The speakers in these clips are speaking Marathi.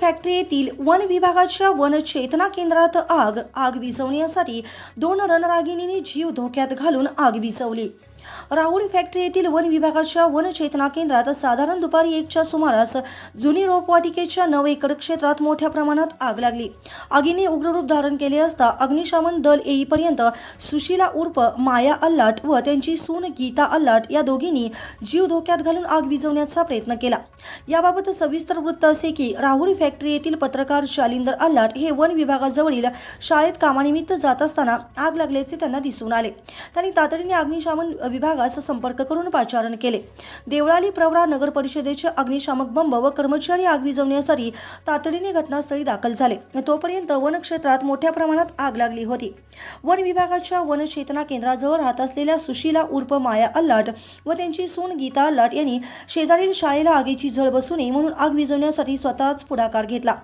फॅक्टरी येथील वन विभागाच्या वन चेतना केंद्रात आग आग विझवण्यासाठी दोन रणरागिणींनी जीव धोक्यात घालून आग विझवली. राहुल फॅक्टरी येथील वन विभागाच्या वन चेतना केंद्रात साधारण दुपारी एकच्या सुमारास जुनी रोपवाटिकेच्या नऊ एकर क्षेत्रात मोठ्या प्रमाणात आग लागली. आगीने उग्र रूप धारण केले असता अग्निशमन दल येईपर्यंत सुशीला उर्फ माया अल्लाट व त्यांची सून गीता अल्लाट या दोघींनी जीव धोक्यात घालून आग विझवण्याचा प्रयत्न केला. याबाबत सविस्तर वृत्त असे की राहुल फॅक्टरी येथील पत्रकार शालिंदर अल्लाट हे वन विभागाजवळील शाळेत कामानिमित्त जात असताना आग लागल्याचे त्यांना दिसून आले. त्यांनी तातडीने अग्निशमन विभागास संपर्क करून पाचारण केले. देवळाली प्रवरा नगर परिषदेचे अग्निशामक बंब व कर्मचारी आग विझवण्यासाठी तातडीने घटनास्थळी दाखल झाले. तोपर्यंत वन क्षेत्रात मोठ्या प्रमाणात आग लागली होती. वन विभागाच्या वन चेतना केंद्राजवळ राहत असलेल्या सुशीला उर्फ माया अल्लाट व त्यांची सून गीता अल्लाट यांनी शेजारील शाळेला आगीची झळ बसू नये म्हणून आग विझवण्यासाठी स्वतःच पुढाकार घेतला.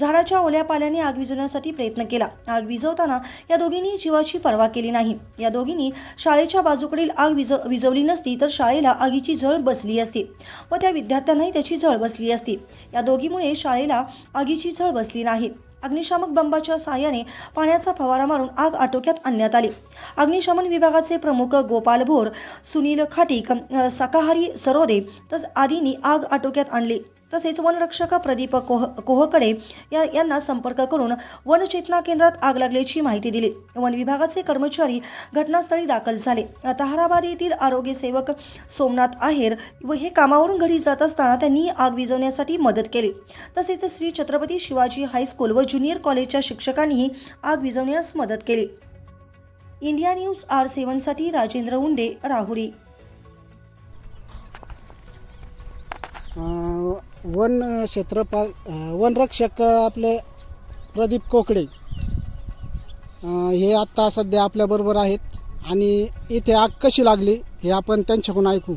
झाडाच्या ओल्या पाल्याने आग विझवण्यासाठी प्रयत्न केला. आग विझवताना या दोघींनी जीवाची पर्वा केली नाही. या दोघींनी शाळेच्या बाजूकडील आग विज विझवली नसती तर शाळेला आगीची झळ बसली असती. व त्या विद्यार्थ्यांनाही त्याची झळ बसली असती. या दोघीमुळे शाळेला आगीची झळ बसली नाही. अग्निशामक बंबाच्या साहाय्याने पाण्याचा फवारा मारून आग आटोक्यात आणण्यात आली. अग्निशमन विभागाचे प्रमुख गोपाल भोर सुनील खाटीक सकाहारी शाकाहारी सरोदे तस आदींनी आग आटोक्यात आणली. तसेच वनरक्षक प्रदीप कोह कोहकडे या यांना संपर्क करून वनचेतना केंद्रात आग लागल्याची माहिती दिली. वन विभागाचे कर्मचारी घटनास्थळी दाखल झाले. तहाराबाद येथील आरोग्य सेवक सोमनाथ आहेर व हे कामावरून घरी जात असताना त्यांनी आग विझवण्यासाठी मदत केली. तसेच श्री छत्रपती शिवाजी हायस्कूल व ज्युनियर कॉलेजच्या शिक्षकांनीही आग विझवण्यास मदत केली. इंडिया न्यूज आर सेवनसाठी राजेंद्र उंडे राहुरी. वन क्षेत्रपाल वनरक्षक आपले प्रदीप कोकडे. हे आत्ता सध्या आपल्याबरोबर आहेत आणि इथे आग कशी लागली हे आपण त्यांच्याकडून ऐकू.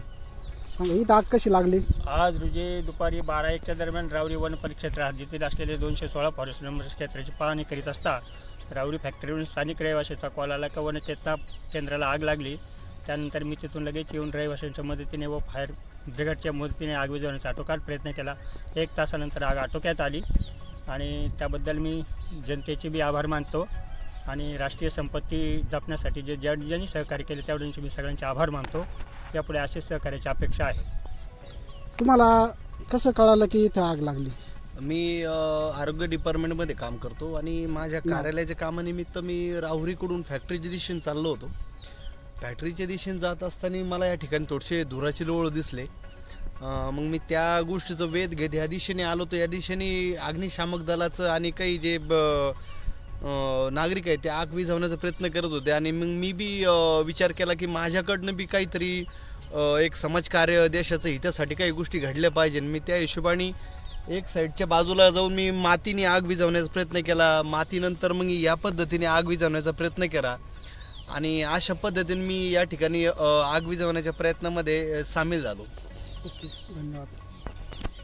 सांगा इथं आग कशी लागली? आज रोजी दुपारी बारा एकच्या दरम्यान रावरी वन परिक्षेत्र हद्दीतील असलेले दोनशे सोळा फॉरेस्ट नंबर क्षेत्राची पाहणी करीत असता रावरी फॅक्टरीवरून स्थानिक रहिवाशाचा कॉल आला. का वनचेतना केंद्राला आग लागली. त्यानंतर मी तिथून लगेच येऊन रहिवाशांच्या मदतीने व फायर ब्रिगेडच्या मदतीने आग विझवण्याचा आटोकाट प्रयत्न केला. एक तासानंतर आग आटोक्यात आली आणि त्याबद्दल मी जनतेचे बी आभार मानतो आणि राष्ट्रीय संपत्ती जपण्यासाठी जे ज्या ज्यांनी सहकार्य केले त्यावेळेंचे मी सगळ्यांचे आभार मानतो. यापुढे असेच सहकार्याची अपेक्षा आहे. तुम्हाला कसं कळालं की इथं आग लागली? मी आरोग्य डिपार्टमेंटमध्ये काम करतो आणि माझ्या कार्यालयाच्या कामानिमित्त मी राहुरीकडून फॅक्टरीच्या दिशेने चाललो होतो. फॅक्टरीच्या दिशेने जात असताना मला या ठिकाणी थोडेसे धुराचे लोळ दिसले. मग मी त्या गोष्टीचं वेध घेत या दिशेने आलो तर या दिशेने अग्निशामक दलाचं आणि काही जे ब- नागरिक आहेत ते आग विझवण्याचा प्रयत्न करत होते. आणि मग मी बी विचार केला की माझ्याकडनं बी काहीतरी एक समाजकार्य देशाचं हितासाठी काही गोष्टी घडल्या पाहिजे. मी त्या हिशोबाने एक साईडच्या बाजूला जाऊन मी मातीने आग विझवण्याचा प्रयत्न केला. मातीनंतर मग या पद्धतीने आग विझवण्याचा प्रयत्न केला. आणि अशा पद्धतीने मी या ठिकाणी आग विझवण्याच्या प्रयत्नामध्ये सामील झालो. ओके धन्यवाद.